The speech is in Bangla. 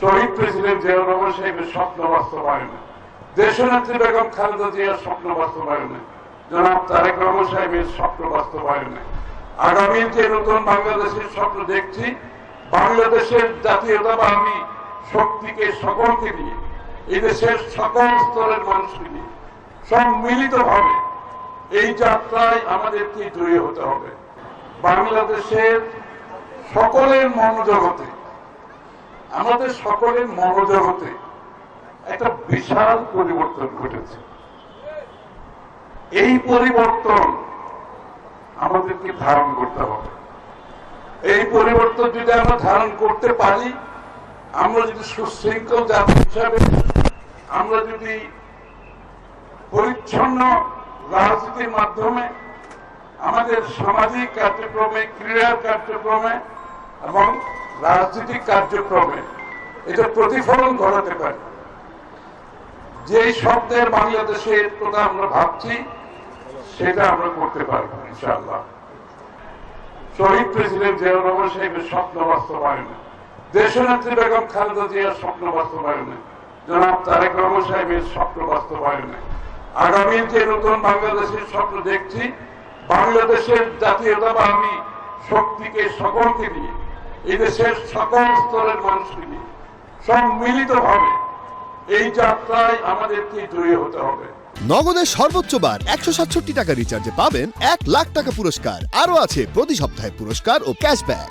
শহীদ প্রেসিডেন্ট জিয়াউর রহমান সাহেবের স্বপ্ন বাস্তবায়নে। দেশনেত্রী বেগম খালেদা জিয়ার স্বপ্ন বাস্তবায়নে। জনাব তারেক রহমান সাহেবের স্বপ্ন বাস্তবায়নে। আগামী যে নতুন বাংলাদেশের স্বপ্ন দেখছি, বাংলাদেশের জাতীয়তাবাদী শক্তিকে সকলকে নিয়ে এই দেশের সকল স্তরের মানুষকে নিয়ে, সম্মিলিতভাবে এই যাত্রায় আমাদেরকে জয়ী হতে হবে। বাংলাদেশের সকলের মনোজগতে আমাদের সকলের মনোজগতে একটা বিশাল পরিবর্তন ঘটেছে। এই পরিবর্তন আমাদেরকে ধারণ করতে হবে। এই পরিবর্তন যদি আমরা ধারণ করতে পারি, আমরা যদি সুশৃঙ্খল জাতি হিসাবে, আমরা যদি পরিচ্ছন্ন রাজনীতির মাধ্যমে, আমাদের সামাজিক কার্যক্রমে, ক্রীড়ার কার্যক্রমে এবং রাজনৈতিক কার্যক্রমে এটা প্রতিফলন ঘটাতে পারে। যে শব্দের বাংলাদেশের কথা আমরা ভাবছি, সেটা আমরা করতে পারব ইনশাআল্লাহ। শহীদ প্রেসিডেন্ট জিয়াউর রহমান সাহেবের স্বপ্ন বাস্তবায়নে। দেশনেত্রী বেগম খালেদা জিয়ার স্বপ্ন বাস্তবায়নে। জনাব তারেক রহমান সাহেবের স্বপ্ন বাস্তবায়নে। আগামী যে নতুন বাংলাদেশের স্বপ্ন দেখছি, বাংলাদেশের জাতীয়তাবাদী শক্তিকে, সকলকে নিয়ে এই দেশের সকল স্তরের মানুষকে এই যাত্রায় আমাদেরকে জয়ী হতে হবে। সর্বোচ্চ বার একশো সাতষট্টি টাকা রিচার্জে পাবেন এক লাখ টাকা পুরস্কার। আরও আছে প্রতি সপ্তাহে পুরস্কার ও ক্যাশব্যাক